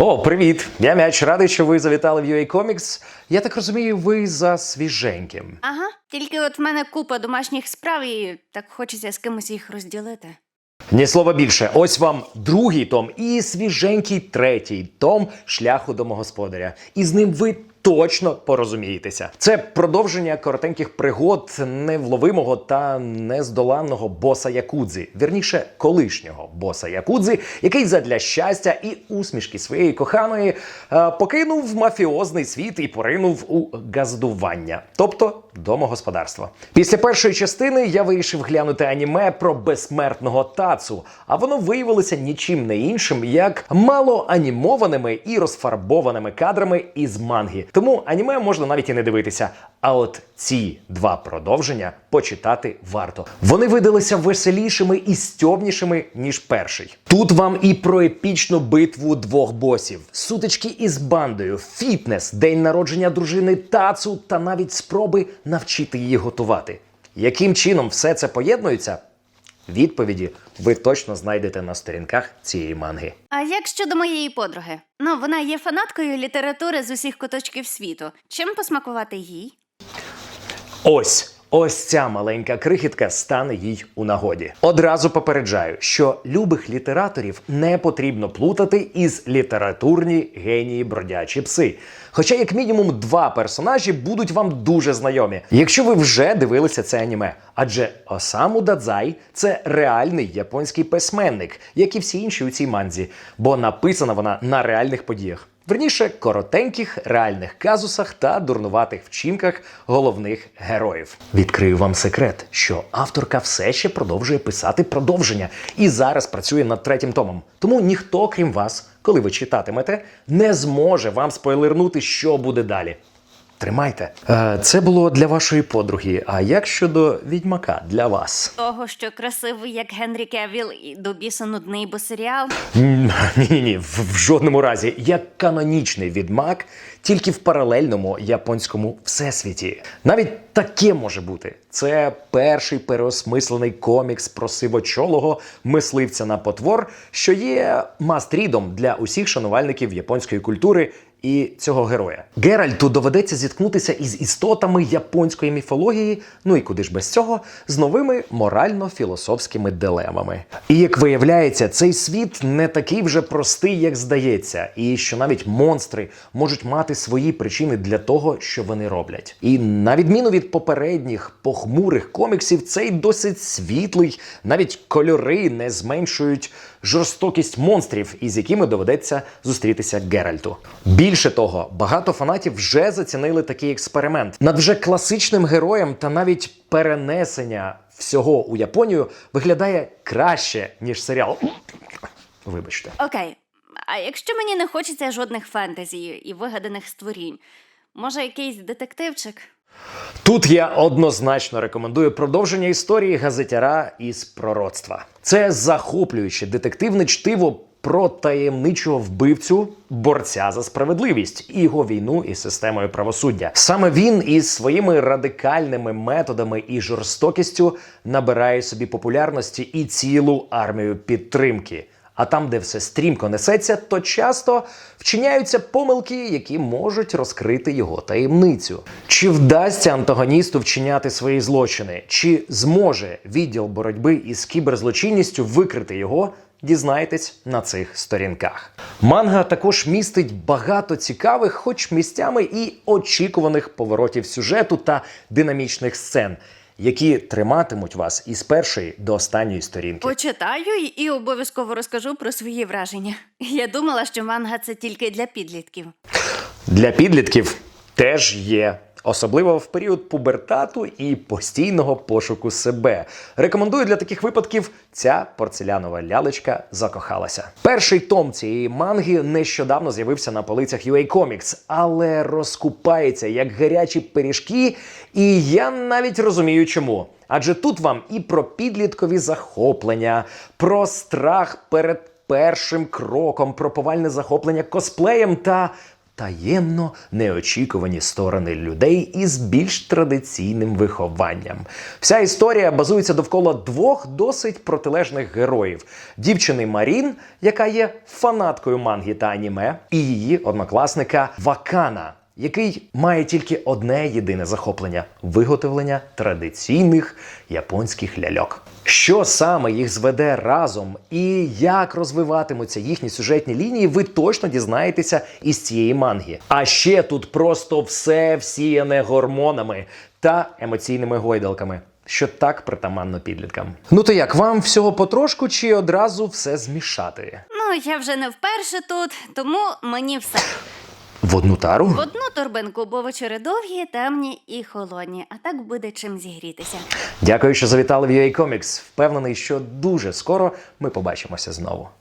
О, привіт! Я м'яч радий, що ви завітали в UA Comics. Я так розумію, ви за свіженьким. Ага, тільки от в мене купа домашніх справ, і так хочеться з кимось їх розділити. Ні слова більше. Ось вам другий том і свіженький третій том шляху домогосподаря. І з ним ви точно порозумієтеся. Це продовження коротеньких пригод невловимого та нездоланного боса Якудзи, вірніше колишнього боса Якудзи, який задля щастя і усмішки своєї коханої е, покинув мафіозний світ і поринув у газдування, тобто домогосподарство. Після першої частини я вирішив глянути аніме про безсмертного тацу, а воно виявилося нічим не іншим, як малоанімованими і розфарбованими кадрами із манги. Тому аніме можна навіть і не дивитися. А от ці два продовження почитати варто. Вони видалися веселішими і стьобнішими, ніж перший. Тут вам і про епічну битву двох босів, сутички із бандою, фітнес, день народження дружини Тацу та навіть спроби навчити її готувати. Яким чином все це поєднується? Відповіді ви точно знайдете на сторінках цієї манги. А як щодо моєї подруги? Ну, вона є фанаткою літератури з усіх куточків світу. Чим посмакувати їй? Ось. Ось ця маленька крихітка стане їй у нагоді. Одразу попереджаю, що любих літераторів не потрібно плутати із літературні генії бродячі пси. Хоча, як мінімум, два персонажі будуть вам дуже знайомі, якщо ви вже дивилися це аніме. Адже Осаму Дадзай це реальний японський письменник, як і всі інші у цій манзі, бо написана вона на реальних подіях. Верніше, коротеньких реальних казусах та дурнуватих вчинках головних героїв. Відкрию вам секрет, що авторка все ще продовжує писати продовження і зараз працює над третім томом. Тому ніхто, крім вас, коли ви читатимете, не зможе вам спойлернути, що буде далі. Тримайте. Е, це було для вашої подруги. А як щодо відьмака для вас? Того, що красивий, як Генрі Кевіл, і до біса нудний, бо серіал. Ні, ні, в жодному разі. Як канонічний відьмак, тільки в паралельному японському всесвіті. Навіть таке може бути. Це перший переосмислений комікс про сивочолого мисливця на потвор, що є мастрідом для усіх шанувальників японської культури. І цього героя Геральту доведеться зіткнутися із істотами японської міфології, ну і куди ж без цього, з новими морально-філософськими дилемами. І як виявляється, цей світ не такий вже простий, як здається, і що навіть монстри можуть мати свої причини для того, що вони роблять. І на відміну від попередніх похмурих коміксів, цей досить світлий, навіть кольори не зменшують жорстокість монстрів, із якими доведеться зустрітися Геральту. Більше того, багато фанатів вже зацінили такий експеримент над вже класичним героєм та навіть перенесення всього у Японію виглядає краще ніж серіал. Вибачте. Окей. А якщо мені не хочеться жодних фентезі і вигаданих створінь, може якийсь детективчик? Тут я однозначно рекомендую продовження історії газетяра із пророцтва. Це захоплююче детективне чтиво про таємничого вбивцю, борця за справедливість і його війну із системою правосуддя. Саме він із своїми радикальними методами і жорстокістю набирає собі популярності і цілу армію підтримки. А там, де все стрімко несеться, то часто вчиняються помилки, які можуть розкрити його таємницю. Чи вдасться антагоністу вчиняти свої злочини? Чи зможе відділ боротьби із кіберзлочинністю викрити його? Дізнайтесь на цих сторінках. Манга також містить багато цікавих, хоч місцями і очікуваних поворотів сюжету та динамічних сцен, які триматимуть вас із першої до останньої сторінки. Почитаю і- і обов'язково розкажу про свої враження. Я думала, що манга це тільки для підлітків. Для підлітків теж є. Особливо в період пубертату і постійного пошуку себе. Рекомендую для таких випадків ця порцелянова лялечка закохалася. Перший том цієї манги нещодавно з'явився на полицях UA Comics, але розкупається як гарячі пиріжки, і я навіть розумію чому. Адже тут вам і про підліткові захоплення, про страх перед першим кроком, про повальне захоплення косплеєм та таємно неочікувані сторони людей із більш традиційним вихованням. Вся історія базується довкола двох досить протилежних героїв: дівчини Марін, яка є фанаткою мангі та аніме, і її однокласника Вакана. Який має тільки одне єдине захоплення виготовлення традиційних японських ляльок. Що саме їх зведе разом і як розвиватимуться їхні сюжетні лінії, ви точно дізнаєтеся із цієї манги. А ще тут просто все всіяне гормонами та емоційними гойдалками. Що так притаманно підліткам. Ну то як вам всього потрошку чи одразу все змішати? Ну, я вже не вперше тут, тому мені все. В одну тару? В одну торбинку, бо вечори довгі, темні і холодні, а так буде чим зігрітися. Дякую, що завітали в UA Comics. Впевнений, що дуже скоро ми побачимося знову.